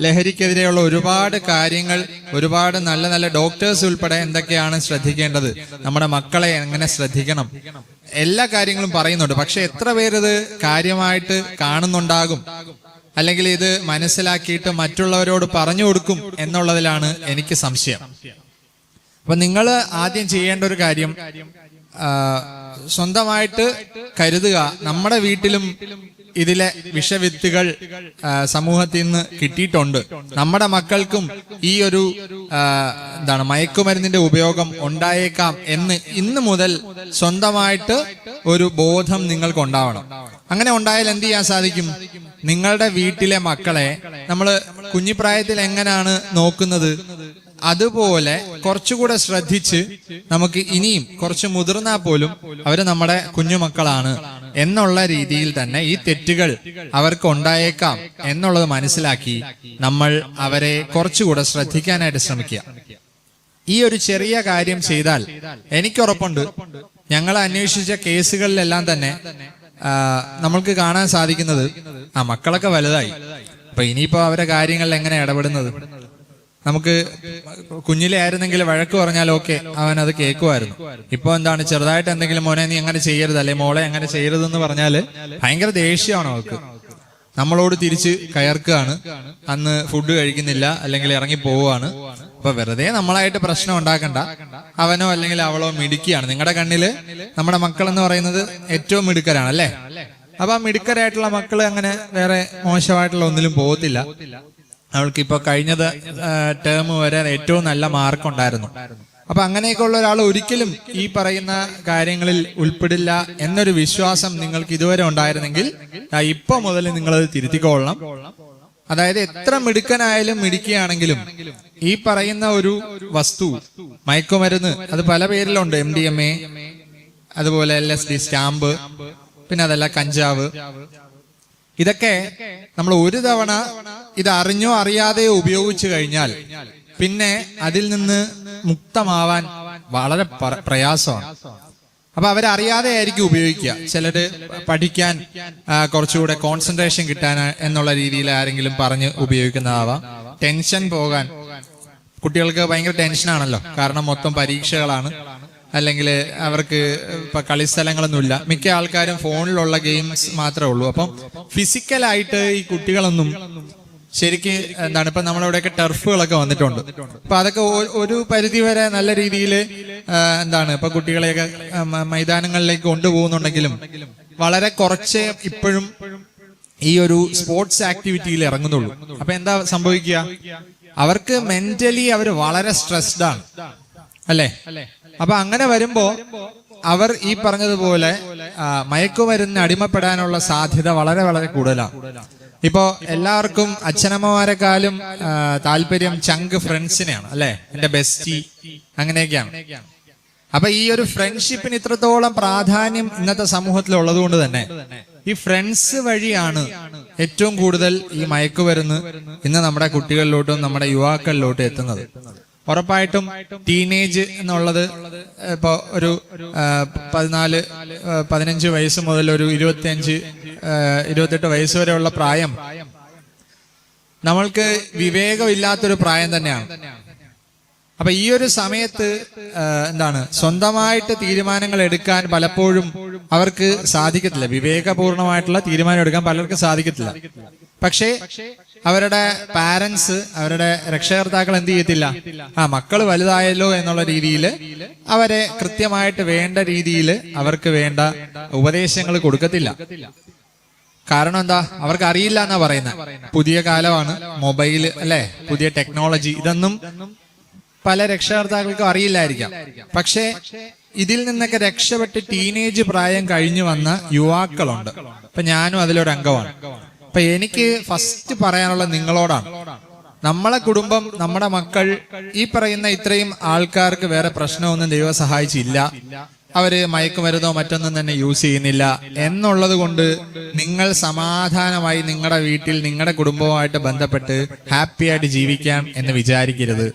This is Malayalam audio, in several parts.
ലഹരിക്കെതിരെയുള്ള ഒരുപാട് കാര്യങ്ങൾ ഒരുപാട് നല്ല നല്ല ഡോക്ടേഴ്സ് ഉൾപ്പെടെ എന്തൊക്കെയാണ് ശ്രദ്ധിക്കേണ്ടത്? നമ്മുടെ മക്കളെ എങ്ങനെ ശ്രദ്ധിക്കണം? എല്ലാ കാര്യങ്ങളും പറയുന്നുണ്ട്. പക്ഷെ എത്ര പേരത് കാര്യമായിട്ട് കാണുന്നുണ്ടാകും? അല്ലെങ്കിൽ ഇത് മനസ്സിലാക്കിയിട്ട് മറ്റുള്ളവരോട് പറഞ്ഞു കൊടുക്കും എന്നുള്ളതിലാണ് എനിക്ക് സംശയം. അപ്പൊ നിങ്ങൾ ആദ്യം ചെയ്യേണ്ട ഒരു കാര്യം സ്വന്തമായിട്ട് കരുതുക. നമ്മുടെ വീട്ടിലും ഇതിലെ വിഷവിത്തുകൾ സമൂഹത്തിൽ നിന്ന് കിട്ടിയിട്ടുണ്ട്. നമ്മുടെ മക്കൾക്കും ഈ ഒരു എന്താണ് മയക്കുമരുന്നിന്റെ ഉപയോഗം ഉണ്ടായേക്കാം എന്ന് ഇന്ന് മുതൽ സ്വന്തമായിട്ട് ഒരു ബോധം നിങ്ങൾക്ക് ഉണ്ടാവണം. അങ്ങനെ ഉണ്ടായാൽ എന്ത് ചെയ്യാൻ സാധിക്കും? നിങ്ങളുടെ വീട്ടിലെ മക്കളെ നമ്മൾ കുഞ്ഞിപ്രായത്തിൽ എങ്ങനെയാണ് നോക്കുന്നത്? അതുപോലെ കുറച്ചുകൂടെ ശ്രദ്ധിച്ച് നമുക്ക് ഇനിയും കുറച്ച് മുതിർന്നാൽ പോലും അവർ നമ്മുടെ കുഞ്ഞുമക്കളാണ് എന്നുള്ള രീതിയിൽ തന്നെ ഈ തെറ്റുകൾ അവർക്ക് ഉണ്ടായേക്കാം എന്നുള്ളത് മനസ്സിലാക്കി നമ്മൾ അവരെ കുറച്ചുകൂടെ ശ്രദ്ധിക്കാനായിട്ട് ശ്രമിക്കുക. ഈ ഒരു ചെറിയ കാര്യം ചെയ്താൽ എനിക്കുറപ്പുണ്ട്. ഞങ്ങൾ അന്വേഷിച്ച കേസുകളിലെല്ലാം തന്നെ നമ്മൾക്ക് കാണാൻ സാധിക്കുന്നത് ആ മക്കളൊക്കെ വലുതായി. അപ്പൊ ഇനിയിപ്പോ അവരെ കാര്യങ്ങളിൽ എങ്ങനെ ഇടപെടുന്നത്? നമുക്ക് കുഞ്ഞിലെ ആയിരുന്നെങ്കിൽ വഴക്ക് പറഞ്ഞാൽ ഓക്കെ അവൻ അത് കേൾക്കുമായിരുന്നു. ഇപ്പൊ എന്താണ് ചെറുതായിട്ട് എന്തെങ്കിലും മോനെ നീ അങ്ങനെ ചെയ്യരുത് അല്ലെ മോളെ അങ്ങനെ ചെയ്യരുതെന്ന് പറഞ്ഞാൽ ഭയങ്കര ദേഷ്യമാണ് അവൾക്ക്? നമ്മളോട് തിരിച്ച് കയർക്കുകയാണ്. അന്ന് ഫുഡ് കഴിക്കുന്നില്ല അല്ലെങ്കിൽ ഇറങ്ങി പോവുകയാണ്. അപ്പൊ വെറുതെ നമ്മളായിട്ട് പ്രശ്നം ഉണ്ടാക്കണ്ട. അവനോ അല്ലെങ്കിൽ അവളോ മിടുക്കിയാണ്. നിങ്ങളുടെ കണ്ണിൽ നമ്മുടെ മക്കൾ എന്ന് പറയുന്നത് ഏറ്റവും മിടുക്കരാണ് അല്ലേ? അപ്പൊ ആ മിടുക്കരായിട്ടുള്ള മക്കൾ അങ്ങനെ വേറെ മോശമായിട്ടുള്ള ഒന്നിലും പോകത്തില്ല. അവൾക്ക് ഇപ്പൊ കഴിഞ്ഞത് ടേം വരെ ഏറ്റവും നല്ല മാർക്ക് ഉണ്ടായിരുന്നു. അപ്പൊ അങ്ങനെയൊക്കെ ഉള്ള ഒരാൾ ഒരിക്കലും ഈ പറയുന്ന കാര്യങ്ങളിൽ ഉൾപ്പെടില്ല എന്നൊരു വിശ്വാസം നിങ്ങൾക്ക് ഇതുവരെ ഉണ്ടായിരുന്നെങ്കിൽ ഇപ്പൊ മുതൽ നിങ്ങൾ അത് തിരുത്തിക്കൊള്ളണം. അതായത് എത്ര മിടുക്കനായാലും മിടുക്കിയാണെങ്കിലും ഈ പറയുന്ന ഒരു വസ്തു മയക്കുമരുന്ന് അത് പല പേരിലുണ്ട് എം ഡി എം എ അതുപോലെ എൽ എസ് ഡി സ്റ്റാമ്പ് പിന്നെ അതല്ല കഞ്ചാവ്. ഇതൊക്കെ നമ്മൾ ഒരു തവണ ഇത് അറിഞ്ഞോ അറിയാതെയോ ഉപയോഗിച്ചു കഴിഞ്ഞാൽ പിന്നെ അതിൽ നിന്ന് മുക്തമാവാൻ വളരെ പ്രയാസമാണ്. അപ്പൊ അവരറിയാതെ ആയിരിക്കും ഉപയോഗിക്കുക. ചിലര് പഠിക്കാൻ കുറച്ചുകൂടെ കോൺസെൻട്രേഷൻ കിട്ടാൻ എന്നുള്ള രീതിയിൽ ആരെങ്കിലും പറഞ്ഞ് ഉപയോഗിക്കുന്നതാവാം. ടെൻഷൻ പോകാൻ. കുട്ടികൾക്ക് ഭയങ്കര ടെൻഷനാണല്ലോ കാരണം മൊത്തം പരീക്ഷകളാണ്. അല്ലെങ്കിൽ അവർക്ക് ഇപ്പൊ കളിസ്ഥലങ്ങളൊന്നുമില്ല മിക്ക ആൾക്കാരും ഫോണിലുള്ള ഗെയിംസ് മാത്രമേ ഉള്ളൂ. അപ്പം ഫിസിക്കലായിട്ട് ഈ കുട്ടികളൊന്നും ശരിക്ക് എന്താണ് ഇപ്പൊ നമ്മളിവിടെയൊക്കെ ടർഫുകളൊക്കെ വന്നിട്ടുണ്ട്. അപ്പൊ അതൊക്കെ ഒരു പരിധി വരെ നല്ല രീതിയിൽ എന്താണ് ഇപ്പൊ കുട്ടികളെയൊക്കെ മൈതാനങ്ങളിലേക്ക് കൊണ്ടുപോകുന്നുണ്ടെങ്കിലും വളരെ കുറച്ച് ഇപ്പോഴും ഈ ഒരു സ്പോർട്സ് ആക്ടിവിറ്റിയിൽ ഇറങ്ങുന്നുള്ളൂ. അപ്പൊ എന്താ സംഭവിക്കുക? അവർക്ക് മെന്റലി അവർ വളരെ സ്ട്രെസ്ഡ് ആണ്. അല്ലേ? അപ്പൊ അങ്ങനെ വരുമ്പോ അവർ ഈ പറഞ്ഞതുപോലെ മയക്കുമരുന്ന് അടിമപ്പെടാനുള്ള സാധ്യത വളരെ വളരെ കൂടുതലാണ് ഇപ്പോ എല്ലാവർക്കും അച്ഛനമ്മമാരെക്കാളും താല്പര്യം ചങ്ക് ഫ്രണ്ട്സിനെയാണ് അല്ലെ? എന്റെ ബെസ്റ്റി അങ്ങനെയൊക്കെയാണ്. അപ്പൊ ഈ ഒരു ഫ്രണ്ട്ഷിപ്പിന് ഇത്രത്തോളം പ്രാധാന്യം ഇന്നത്തെ സമൂഹത്തിൽ ഉള്ളതുകൊണ്ട് തന്നെ ഈ ഫ്രണ്ട്സ് വഴിയാണ് ഏറ്റവും കൂടുതൽ ഈ മയക്കുമരുന്ന് ഇന്ന് നമ്മുടെ കുട്ടികളിലോട്ടും നമ്മുടെ യുവാക്കളിലോട്ടും എത്തുന്നത്. ഉറപ്പായിട്ടും ടീനേജ് എന്നുള്ളത് ഇപ്പോ ഒരു പതിനാല് പതിനഞ്ച് വയസ്സ് മുതൽ ഒരു ഇരുപത്തിയഞ്ച് ഇരുപത്തെട്ട് വയസ്സ് വരെയുള്ള പ്രായം. നമ്മൾക്ക് വിവേകമില്ലാത്തൊരു പ്രായം തന്നെയാണ്. അപ്പൊ ഈ ഒരു സമയത്ത് എന്താണ് സ്വന്തമായിട്ട് തീരുമാനങ്ങൾ എടുക്കാൻ പലപ്പോഴും അവർക്ക് സാധിക്കത്തില്ല. വിവേകപൂർണമായിട്ടുള്ള തീരുമാനം എടുക്കാൻ പലർക്കും സാധിക്കത്തില്ല. പക്ഷേ അവരുടെ പാരന്റ്സ് അവരുടെ രക്ഷകർത്താക്കൾ എന്ത് ചെയ്യത്തില്ല? ആ മക്കൾ വലുതായല്ലോ എന്നുള്ള രീതിയിൽ അവരെ കൃത്യമായിട്ട് വേണ്ട രീതിയിൽ അവർക്ക് വേണ്ട ഉപദേശങ്ങൾ കൊടുക്കത്തില്ല. കാരണം എന്താ? അവർക്ക് അറിയില്ല എന്നാ പറയുന്നത് പുതിയ കാലമാണ് മൊബൈൽ അല്ലെ? പുതിയ ടെക്നോളജി ഇതൊന്നും പല രക്ഷകർത്താക്കൾക്കും അറിയില്ലായിരിക്കാം. പക്ഷേ ഇതിൽ നിന്നൊക്കെ രക്ഷപ്പെട്ട് ടീനേജ് പ്രായം കഴിഞ്ഞു വന്ന യുവാക്കളുണ്ട്. അപ്പൊ ഞാനും അതിലൊരു അംഗമാണ് അപ്പൊ എനിക്ക് ഫസ്റ്റ് പറയാനുള്ള നിങ്ങളോടാണ്. നമ്മളെ കുടുംബം നമ്മുടെ മക്കൾ ഈ പറയുന്ന ഇത്രയും ആൾക്കാർക്ക് വേറെ പ്രശ്നമൊന്നും ദൈവം സഹായിച്ചില്ല. അവർ മയക്കുമരുന്നോ മറ്റൊന്നും തന്നെ യൂസ് ചെയ്യുന്നില്ല. എന്നുള്ളത് കൊണ്ട് നിങ്ങൾ സമാധാനമായി നിങ്ങളുടെ വീട്ടിൽ നിങ്ങളുടെ കുടുംബവുമായിട്ട് ബന്ധപ്പെട്ട് ഹാപ്പി ആയിട്ട് ജീവിക്കാം എന്ന് വിചാരിക്കരുത്.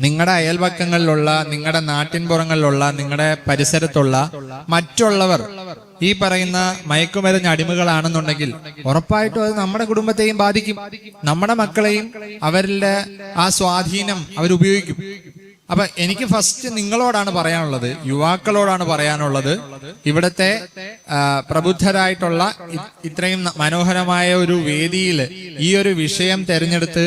നിങ്ങളുടെ അയൽപക്കങ്ങളിലുള്ള നിങ്ങളുടെ നാട്ടിൻപുറങ്ങളിലുള്ള നിങ്ങളുടെ പരിസരത്തുള്ള മറ്റുള്ളവർ ഈ പറയുന്ന മയക്കുമരുന്ന് അടിമകളാണെന്നുണ്ടെങ്കിൽ ഉറപ്പായിട്ടും അത് നമ്മുടെ കുടുംബത്തെയും ബാധിക്കും. നമ്മുടെ മക്കളെയും അവരുടെ ആ സ്വാധീനം അവരുപയോഗിക്കും. അപ്പൊ എനിക്ക് ഫസ്റ്റ് നിങ്ങളോടാണ് പറയാനുള്ളത് യുവാക്കളോടാണ് പറയാനുള്ളത്. ഇവിടത്തെ പ്രബുദ്ധരായിട്ടുള്ള ഇത്രയും മനോഹരമായ ഒരു വേദിയിൽ ഈ ഒരു വിഷയം തെരഞ്ഞെടുത്ത്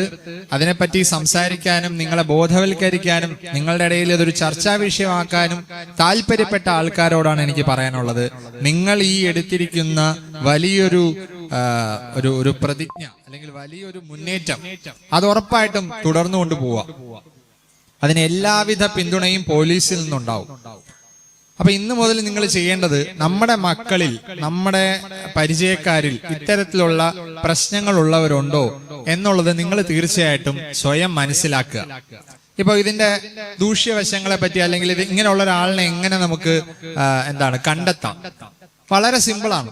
അതിനെപ്പറ്റി സംസാരിക്കാനും നിങ്ങളെ ബോധവൽക്കരിക്കാനും നിങ്ങളുടെ ഇടയിൽ ഇതൊരു ചർച്ചാ വിഷയമാക്കാനും താല്പര്യപ്പെട്ട ആൾക്കാരോടാണ് എനിക്ക് പറയാനുള്ളത്. നിങ്ങൾ ഈ എടുത്തിരിക്കുന്ന വലിയൊരു ഒരു ഒരു പ്രതിജ്ഞ അല്ലെങ്കിൽ വലിയൊരു മുന്നേറ്റം അത് ഉറപ്പായിട്ടും തുടർന്നു കൊണ്ടുപോവാം അതിന് എല്ലാവിധ പിന്തുണയും പോലീസിൽ നിന്നുണ്ടാവും. അപ്പൊ ഇന്ന് മുതൽ നിങ്ങൾ ചെയ്യേണ്ടത് നമ്മുടെ മക്കളിൽ നമ്മുടെ പരിചയക്കാരിൽ ഇത്തരത്തിലുള്ള പ്രശ്നങ്ങൾ ഉള്ളവരുണ്ടോ എന്നുള്ളത് നിങ്ങൾ തീർച്ചയായിട്ടും സ്വയം മനസ്സിലാക്കുക. ഇപ്പൊ ഇതിന്റെ ദൂഷ്യവശങ്ങളെ പറ്റി അല്ലെങ്കിൽ ഇത് ഇങ്ങനെയുള്ള ഒരാളിനെ എങ്ങനെ നമുക്ക് എന്താണ് കണ്ടെത്താം? വളരെ സിമ്പിളാണ്.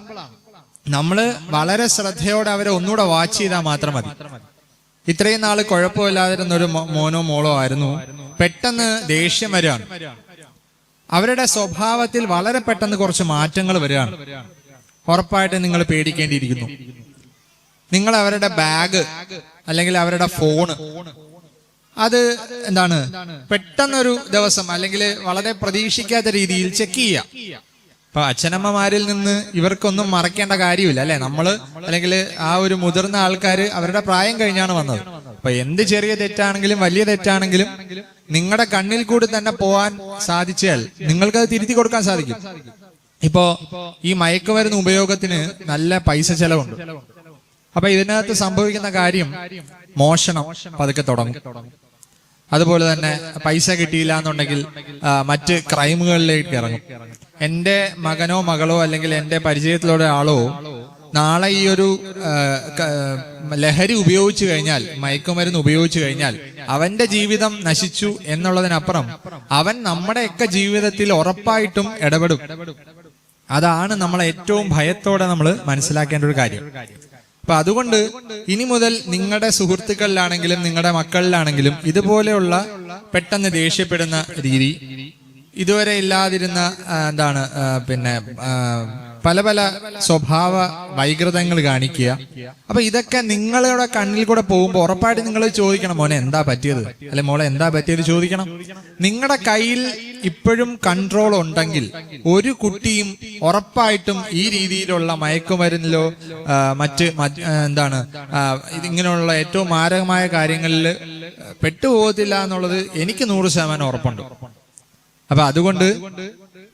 നമ്മൾ വളരെ ശ്രദ്ധയോടെ അവരെ ഒന്നുകൂടെ വാച്ച് ചെയ്താൽ മാത്രം മതി. ഇത്രയും നാൾ കുഴപ്പമില്ലാതിരുന്ന ഒരു മോനോ മോളോ ആയിരുന്നു. പെട്ടെന്ന് ദേഷ്യം വരികയാണ്. അവരുടെ സ്വഭാവത്തിൽ വളരെ പെട്ടെന്ന് കുറച്ച് മാറ്റങ്ങൾ വരികയാണ്. ഉറപ്പായിട്ട് നിങ്ങൾ പേടിക്കേണ്ടിയിരിക്കുന്നു. നിങ്ങൾ അവരുടെ ബാഗ് അല്ലെങ്കിൽ അവരുടെ ഫോണ് അത് എന്താണ്? പെട്ടെന്നൊരു ദിവസം അല്ലെങ്കിൽ വളരെ പ്രതീക്ഷിക്കാത്ത രീതിയിൽ ചെക്ക് ചെയ്യാം ഇപ്പൊ അച്ഛനമ്മമാരിൽ നിന്ന് ഇവർക്കൊന്നും മറക്കേണ്ട കാര്യമില്ല അല്ലെ? നമ്മൾ അല്ലെങ്കിൽ ആ ഒരു മുതിർന്ന ആൾക്കാര് അവരുടെ പ്രായം കഴിഞ്ഞാണ് വന്നത്. അപ്പൊ എന്ത് ചെറിയ തെറ്റാണെങ്കിലും വലിയ തെറ്റാണെങ്കിലും നിങ്ങളുടെ കണ്ണിൽ കൂടി തന്നെ പോവാൻ സാധിച്ചാൽ നിങ്ങൾക്ക് അത് തിരുത്തി കൊടുക്കാൻ സാധിക്കും. ഇപ്പോ ഈ മയക്കുമരുന്ന് ഉപയോഗത്തിന് നല്ല പൈസ ചെലവുണ്ട്. അപ്പൊ ഇതിനകത്ത് സംഭവിക്കുന്ന കാര്യം മോഷണം പതുക്കെ തുടങ്ങും. അതുപോലെ തന്നെ പൈസ കിട്ടിയില്ല എന്നുണ്ടെങ്കിൽ മറ്റ് ക്രൈമുകളിലേക്ക് ഇറങ്ങും. എന്റെ മകനോ മകളോ അല്ലെങ്കിൽ എന്റെ പരിചയത്തിലുള്ള ആളോ നാളെ ഈ ഒരു ലഹരി ഉപയോഗിച്ചു കഴിഞ്ഞാൽ മയക്കുമരുന്ന് ഉപയോഗിച്ചു കഴിഞ്ഞാൽ അവന്റെ ജീവിതം നശിച്ചു എന്നുള്ളതിനപ്പുറം അവൻ നമ്മുടെയൊക്കെ ജീവിതത്തിൽ ഉറപ്പായിട്ടും ഇടപെടും. അതാണ് നമ്മൾ ഏറ്റവും ഭയത്തോടെ നമ്മൾ മനസ്സിലാക്കേണ്ട ഒരു കാര്യം. അപ്പൊ അതുകൊണ്ട് ഇനി മുതൽ നിങ്ങളുടെ സുഹൃത്തുക്കളിലാണെങ്കിലും നിങ്ങളുടെ മക്കളിലാണെങ്കിലും ഇതുപോലെയുള്ള പെട്ടെന്ന് ദേഷ്യപ്പെടുന്ന രീതി ഇതുവരെ ഇല്ലാതിരുന്ന എന്താണ് പിന്നെ പല പല സ്വഭാവ വൈകൃതങ്ങൾ കാണിക്കുക. അപ്പൊ ഇതൊക്കെ നിങ്ങളുടെ കണ്ണിൽ കൂടെ പോകുമ്പോൾ ഉറപ്പായിട്ട് നിങ്ങൾ ചോദിക്കണം മോനെ എന്താ പറ്റിയത്? അല്ലെ മോളെ എന്താ പറ്റിയത്? ചോദിക്കണം. നിങ്ങളുടെ കയ്യിൽ ഇപ്പോഴും കൺട്രോൾ ഉണ്ടെങ്കിൽ ഒരു കുട്ടിയും ഉറപ്പായിട്ടും ഈ രീതിയിലുള്ള മയക്കുമരുന്നിലോ മറ്റ് എന്താണ് ഇങ്ങനെയുള്ള ഏറ്റവും മാരകമായ കാര്യങ്ങളിൽ പെട്ടുപോകത്തില്ല എന്നുള്ളത് എനിക്ക് നൂറ് ശതമാനം ഉറപ്പുണ്ട്. അപ്പൊ അതുകൊണ്ട്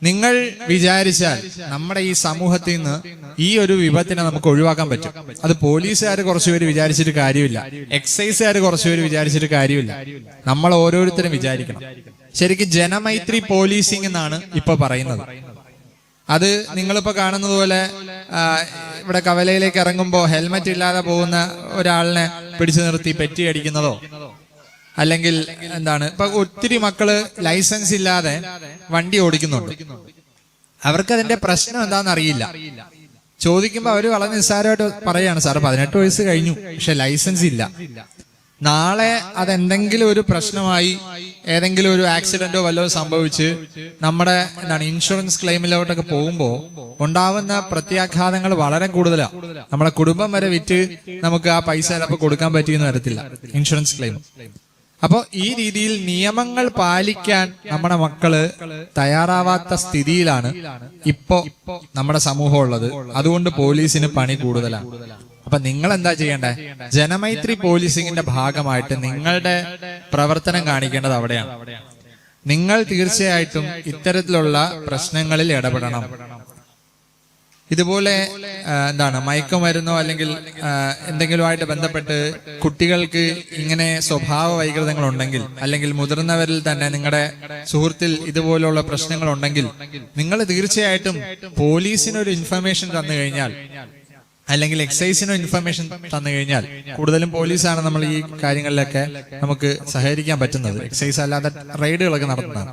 നിങ്ങൾ വിചാരിച്ചാൽ നമ്മുടെ ഈ സമൂഹത്തിൽ നിന്ന് ഈ ഒരു വിപത്തിനെ നമുക്ക് ഒഴിവാക്കാൻ പറ്റും. അത് പോലീസുകാർ കുറച്ചുപേര് വിചാരിച്ചിട്ട് കാര്യമില്ല. എക്സൈസുകാർ കുറച്ചുപേര് വിചാരിച്ചിട്ട് കാര്യമില്ല. നമ്മൾ ഓരോരുത്തരും വിചാരിക്കണം. ശരിക്കും ജനമൈത്രി പോലീസിംഗ് എന്നാണ് ഇപ്പൊ പറയുന്നത്. അത് നിങ്ങളിപ്പോ കാണുന്നത് പോലെ ഇവിടെ കവലയിലേക്ക് ഇറങ്ങുമ്പോൾ ഹെൽമറ്റ് ഇല്ലാതെ പോകുന്ന ഒരാളിനെ പിടിച്ചു നിർത്തി പെറ്റി അടിക്കുന്നതോ അല്ലെങ്കിൽ എന്താണ് ഇപ്പൊ ഒത്തിരി മക്കൾ ലൈസൻസ് ഇല്ലാതെ വണ്ടി ഓടിക്കുന്നുണ്ട്. അവർക്ക് അതിന്റെ പ്രശ്നം എന്താണെന്ന് അറിയില്ല. ചോദിക്കുമ്പോ അവർ വളരെ നിസ്സാരമായിട്ട് പറയാണ് സാർ പതിനെട്ട് വയസ്സ് കഴിഞ്ഞു പക്ഷെ ലൈസൻസ് ഇല്ല. നാളെ അതെന്തെങ്കിലും ഒരു പ്രശ്നമായി ഏതെങ്കിലും ഒരു ആക്സിഡന്റോ വല്ലതോ സംഭവിച്ച് നമ്മുടെ എന്താണ് ഇൻഷുറൻസ് ക്ലെയിമിലോട്ടൊക്കെ പോകുമ്പോൾ ഉണ്ടാവുന്ന പ്രത്യാഘാതങ്ങൾ വളരെ കൂടുതലാണ് നമ്മുടെ കുടുംബം വരെ വിറ്റ് നമുക്ക് ആ പൈസ ചിലപ്പോൾ കൊടുക്കാൻ പറ്റിയെന്ന് വരത്തില്ല. ഇൻഷുറൻസ് ക്ലെയിം അപ്പോ ഈ രീതിയിൽ നിയമങ്ങൾ പാലിക്കാൻ നമ്മുടെ മക്കൾ തയ്യാറാവാത്ത സ്ഥിതിയിലാണ് ഇപ്പോ നമ്മുടെ സമൂഹം ഉള്ളത് അതുകൊണ്ട് പോലീസിന് പണി കൂടുതലാണ്. അപ്പൊ നിങ്ങൾ എന്താ ചെയ്യേണ്ടേ? ജനമൈത്രി പോലീസിംഗിന്റെ ഭാഗമായിട്ട് നിങ്ങളുടെ പ്രവർത്തനം കാണിക്കേണ്ടത് അവിടെയാണ്. നിങ്ങൾ തീർച്ചയായിട്ടും ഇത്തരത്തിലുള്ള പ്രശ്നങ്ങളിൽ ഇടപെടണം. ഇതുപോലെ എന്താണ് മയക്കുമരുന്നോ അല്ലെങ്കിൽ എന്തെങ്കിലും എന്തെങ്കിലുമായിട്ട് ബന്ധപ്പെട്ട് കുട്ടികൾക്ക് ഇങ്ങനെ സ്വഭാവ വൈകൃതങ്ങൾ ഉണ്ടെങ്കിൽ അല്ലെങ്കിൽ മുതിർന്നവരിൽ തന്നെ നിങ്ങളുടെ സുഹൃത്തിൽ ഇതുപോലുള്ള പ്രശ്നങ്ങൾ ഉണ്ടെങ്കിൽ നിങ്ങൾ തീർച്ചയായിട്ടും പോലീസിനൊരു ഇൻഫർമേഷൻ തന്നു കഴിഞ്ഞാൽ അല്ലെങ്കിൽ എക്സൈസിനോ ഇൻഫർമേഷൻ തന്നു കഴിഞ്ഞാൽ കൂടുതലും പോലീസാണ് നമ്മൾ ഈ കാര്യങ്ങളിലൊക്കെ നമുക്ക് സഹകരിക്കാൻ പറ്റുന്നത്. എക്സൈസ് അല്ലാതെ റെയ്ഡുകളൊക്കെ നടത്തുന്നതാണ്.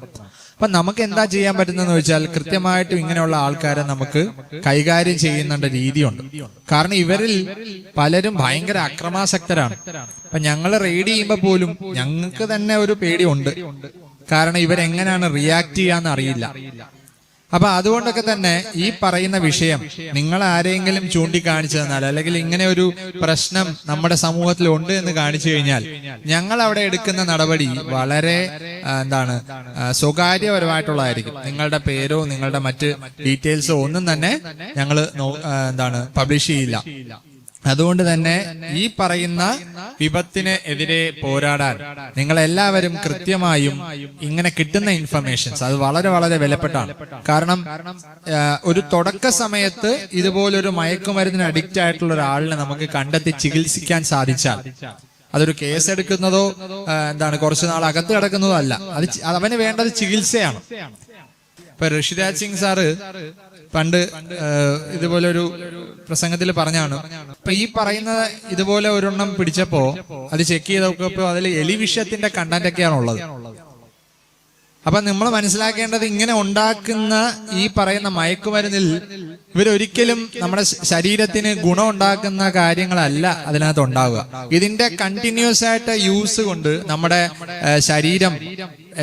അപ്പൊ നമുക്ക് എന്താ ചെയ്യാൻ പറ്റുന്നതെന്ന് വെച്ചാൽ കൃത്യമായിട്ടും ഇങ്ങനെയുള്ള ആൾക്കാരെ നമുക്ക് കൈകാര്യം ചെയ്യുന്നുണ്ട് രീതിയുണ്ട്. കാരണം ഇവരിൽ പലരും ഭയങ്കര അക്രമാസക്തരാണ്. അപ്പൊ ഞങ്ങൾ റെയ്ഡ് ചെയ്യുമ്പോൾ പോലും ഞങ്ങൾക്ക് തന്നെ ഒരു പേടിയുണ്ട്. കാരണം ഇവരെങ്ങനെയാണ് റിയാക്ട് ചെയ്യാന്ന് അറിയില്ല. അപ്പൊ അതുകൊണ്ടൊക്കെ തന്നെ ഈ പറയുന്ന വിഷയം നിങ്ങൾ ആരെങ്കിലും ചൂണ്ടിക്കാണിച്ചു തന്നാൽ അല്ലെങ്കിൽ ഇങ്ങനെ ഒരു പ്രശ്നം നമ്മുടെ സമൂഹത്തിൽ ഉണ്ട് എന്ന് കാണിച്ചു കഴിഞ്ഞാൽ ഞങ്ങൾ അവിടെ എടുക്കുന്ന നടപടി വളരെ എന്താണ് സ്വകാര്യപരമായിട്ടുള്ളതായിരിക്കും. നിങ്ങളുടെ പേരോ നിങ്ങളുടെ മറ്റ് ഡീറ്റെയിൽസോ ഒന്നും തന്നെ ഞങ്ങൾ എന്താണ് പബ്ലിഷ് ചെയ്യില്ല. അതുകൊണ്ട് തന്നെ ഈ പറയുന്ന വിപത്തിന് എതിരെ പോരാടാൻ നിങ്ങൾ എല്ലാവരും കൃത്യമായും ഇങ്ങനെ കിട്ടുന്ന ഇൻഫർമേഷൻസ് അത് വളരെ വളരെ വിലപ്പെട്ടാണ് കാരണം ഒരു തുടക്ക സമയത്ത് ഇതുപോലൊരു മയക്കുമരുന്നിന് അഡിക്റ്റ് ആയിട്ടുള്ള ഒരാളിനെ നമുക്ക് കണ്ടെത്തി ചികിത്സിക്കാൻ സാധിച്ചാൽ അതൊരു കേസ് എടുക്കുന്നതോ എന്താണ് കുറച്ചു നാൾ അകത്ത് കിടക്കുന്നതോ അല്ല. അത് അവന് വേണ്ടത് ചികിത്സയാണ്. ഇപ്പൊ ഋഷിരാജ് സിംഗ് സാറ് പണ്ട് ഇതുപോലെ ഒരു പ്രസംഗത്തിൽ പറഞ്ഞാണ്. അപ്പൊ ഈ പറയുന്ന ഇതുപോലെ ഒരെണ്ണം പിടിച്ചപ്പോ അത് ചെക്ക് ചെയ്ത് നോക്കിയപ്പോ അതിൽ എലി വിഷയത്തിന്റെ കണ്ടന്റ് ഒക്കെയാണ് ഉള്ളത്. അപ്പൊ നമ്മൾ മനസ്സിലാക്കേണ്ടത് ഇങ്ങനെ ഉണ്ടാക്കുന്ന ഈ പറയുന്ന മയക്കുമരുന്നിൽ ഇവരൊരിക്കലും നമ്മുടെ ശരീരത്തിന് ഗുണം ഉണ്ടാക്കുന്ന കാര്യങ്ങളല്ല അതിനകത്ത് ഉണ്ടാവുക. ഇതിന്റെ കണ്ടിന്യൂസ് ആയിട്ട് യൂസ് കൊണ്ട് നമ്മുടെ ശരീരം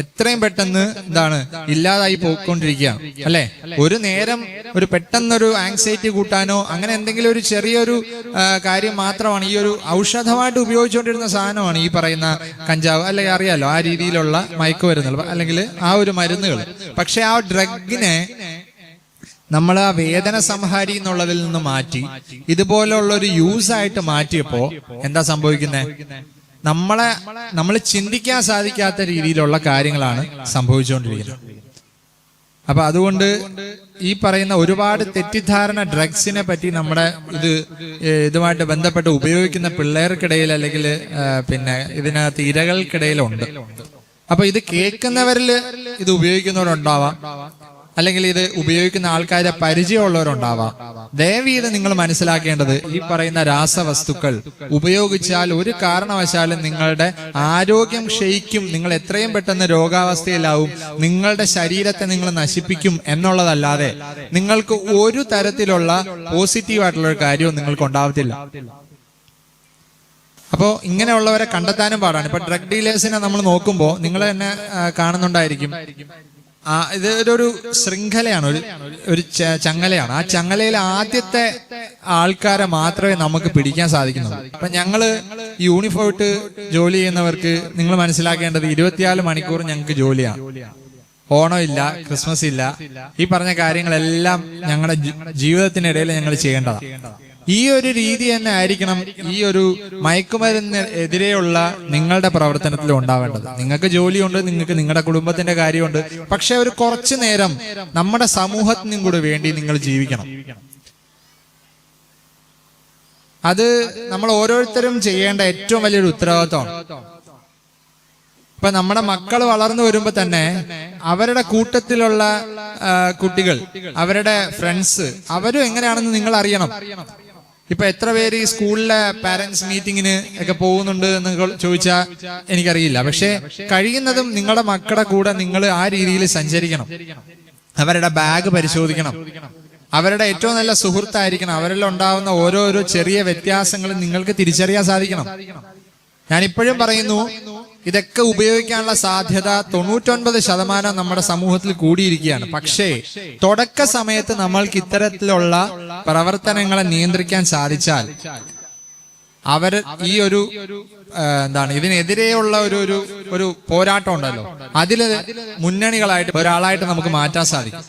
എത്രയും പെട്ടെന്ന് എന്താണ് ഇല്ലാതായി പോയിക്കൊണ്ടിരിക്കുകയാണ് അല്ലെ? ഒരു നേരം ഒരു പെട്ടെന്നൊരു ആങ്സൈറ്റി കൂട്ടാനോ അങ്ങനെ എന്തെങ്കിലും ഒരു ചെറിയൊരു കാര്യം മാത്രമാണ്. ഈ ഒരു ഔഷധമായിട്ട് ഉപയോഗിച്ചുകൊണ്ടിരുന്ന സാധനമാണ് ഈ പറയുന്ന കഞ്ചാവ്. അല്ലെങ്കിൽ അറിയാലോ ആ രീതിയിലുള്ള മയക്കുമരുന്നുകൾ അല്ലെങ്കിൽ ആ ഒരു മരുന്നുകൾ. പക്ഷെ ആ ഡ്രഗിനെ നമ്മൾ ആ വേദന സംഹാരി എന്നുള്ളതിൽ നിന്ന് മാറ്റി ഇതുപോലുള്ള ഒരു യൂസ് ആയിട്ട് മാറ്റിയപ്പോ എന്താ സംഭവിക്കുന്നത് നമ്മളെ നമ്മൾ ചിന്തിക്കാൻ സാധിക്കാത്ത രീതിയിലുള്ള കാര്യങ്ങളാണ് സംഭവിച്ചുകൊണ്ടിരിക്കുന്നത്. അപ്പൊ അതുകൊണ്ട് ഈ പറയുന്ന ഒരുപാട് തെറ്റിദ്ധാരണ ഡ്രഗ്സിനെ പറ്റി നമ്മുടെ ഇത് ഇതുമായിട്ട് ബന്ധപ്പെട്ട് ഉപയോഗിക്കുന്ന പിള്ളേർക്കിടയിൽ അല്ലെങ്കിൽ പിന്നെ ഇതിനകത്ത് ഇരകൾക്കിടയിലുണ്ട്. അപ്പൊ ഇത് കേൾക്കുന്നവരിൽ ഇത് ഉപയോഗിക്കുന്നവരുണ്ടാവാം. അല്ലെങ്കിൽ ഇത് ഉപയോഗിക്കുന്ന ആൾക്കാരെ പരിചയമുള്ളവരുണ്ടാവാം. ദയവ് ഇത് നിങ്ങൾ മനസ്സിലാക്കേണ്ടത് ഈ പറയുന്ന രാസവസ്തുക്കൾ ഉപയോഗിച്ചാൽ ഒരു കാരണവശാലും നിങ്ങളുടെ ആരോഗ്യം ക്ഷയിക്കും നിങ്ങൾ എത്രയും പെട്ടെന്ന് രോഗാവസ്ഥയിലാവും നിങ്ങളുടെ ശരീരത്തെ നിങ്ങൾ നശിപ്പിക്കും എന്നുള്ളതല്ലാതെ നിങ്ങൾക്ക് ഒരു തരത്തിലുള്ള പോസിറ്റീവ് ആയിട്ടുള്ള ഒരു കാര്യവും നിങ്ങൾക്ക് ഉണ്ടാവത്തില്ല. അപ്പോ ഇങ്ങനെയുള്ളവരെ കണ്ടെത്താനും പാടാണ്. ഇപ്പൊ ഡ്രഗ് ഡീലേഴ്സിനെ നമ്മൾ നോക്കുമ്പോൾ നിങ്ങൾ തന്നെ കാണുന്നുണ്ടായിരിക്കും. ആ ഇത് ഒരു ശൃംഖലയാണ് ഒരു ഒരു ചങ്ങലയാണ്. ആ ചങ്ങലയിൽ ആദ്യത്തെ ആൾക്കാരെ മാത്രമേ നമുക്ക് പിടിക്കാൻ സാധിക്കുന്നുള്ളൂ. അപ്പൊ ഞങ്ങൾ ഈ യൂണിഫോം ഇട്ട് ജോലി ചെയ്യുന്നവർക്ക് നിങ്ങൾ മനസ്സിലാക്കേണ്ടത് ഇരുപത്തിനാല് മണിക്കൂർ ഞങ്ങൾക്ക് ജോലിയാണ് ഓണം ഇല്ല ക്രിസ്മസ് ഇല്ല ഈ പറഞ്ഞ കാര്യങ്ങളെല്ലാം ഞങ്ങളുടെ ജീവിതത്തിനിടയിൽ ഞങ്ങൾ ചെയ്യേണ്ടതാണ് ഈ ഒരു രീതി തന്നെ ആയിരിക്കണം ഈ ഒരു മയക്കുമരുന്ന് എതിരെയുള്ള നിങ്ങളുടെ പ്രവർത്തനത്തിൽ ഉണ്ടാവേണ്ടത്. നിങ്ങൾക്ക് ജോലിയുണ്ട് നിങ്ങൾക്ക് നിങ്ങളുടെ കുടുംബത്തിന്റെ കാര്യമുണ്ട്. പക്ഷെ ഒരു കുറച്ചു നേരം നമ്മുടെ സമൂഹത്തിനും കൂടെ വേണ്ടി നിങ്ങൾ ജീവിക്കണം. അത് നമ്മൾ ഓരോരുത്തരും ചെയ്യേണ്ട ഏറ്റവും വലിയൊരു ഉത്തരവാദിത്തമാണ് ഇപ്പൊ നമ്മുടെ മക്കൾ വളർന്നു വരുമ്പോ തന്നെ അവരുടെ കൂട്ടത്തിലുള്ള കുട്ടികൾ അവരുടെ ഫ്രണ്ട്സ് അവരും എങ്ങനെയാണെന്ന് നിങ്ങൾ അറിയണം. ഇപ്പൊ എത്ര പേര് ഈ സ്കൂളിലെ പാരന്റ്സ് മീറ്റിങ്ങിന് ഒക്കെ പോകുന്നുണ്ട് എന്ന് ചോദിച്ചാൽ എനിക്കറിയില്ല. പക്ഷെ കഴിയുന്നതും നിങ്ങളുടെ മക്കളുടെ കൂടെ നിങ്ങൾ ആ രീതിയിൽ സഞ്ചരിക്കണം. അവരുടെ ബാഗ് പരിശോധിക്കണം. അവരുടെ ഏറ്റവും നല്ല സുഹൃത്തായിരിക്കണം. അവരിൽ ഉണ്ടാവുന്ന ഓരോരോ ചെറിയ വ്യത്യാസങ്ങളും നിങ്ങൾക്ക് തിരിച്ചറിയാൻ സാധിക്കണം. ഞാൻ ഇപ്പോഴും പറയുന്നു ഇതൊക്കെ ഉപയോഗിക്കാനുള്ള സാധ്യത തൊണ്ണൂറ്റൊൻപത് ശതമാനം നമ്മുടെ സമൂഹത്തിൽ കൂടിയിരിക്കുകയാണ്. പക്ഷേ തുടക്ക സമയത്ത് നമ്മൾക്ക് ഇത്തരത്തിലുള്ള പ്രവർത്തനങ്ങളെ നിയന്ത്രിക്കാൻ സാധിച്ചാൽ അവർ ഈ ഒരു എന്താണ് ഇതിനെതിരെയുള്ള ഒരു ഒരു ഒരു പോരാട്ടം ഉണ്ടല്ലോ. അതിൽ മുന്നണികളായിട്ട് ഒരാളായിട്ട് നമുക്ക് മാറ്റാൻ സാധിക്കും.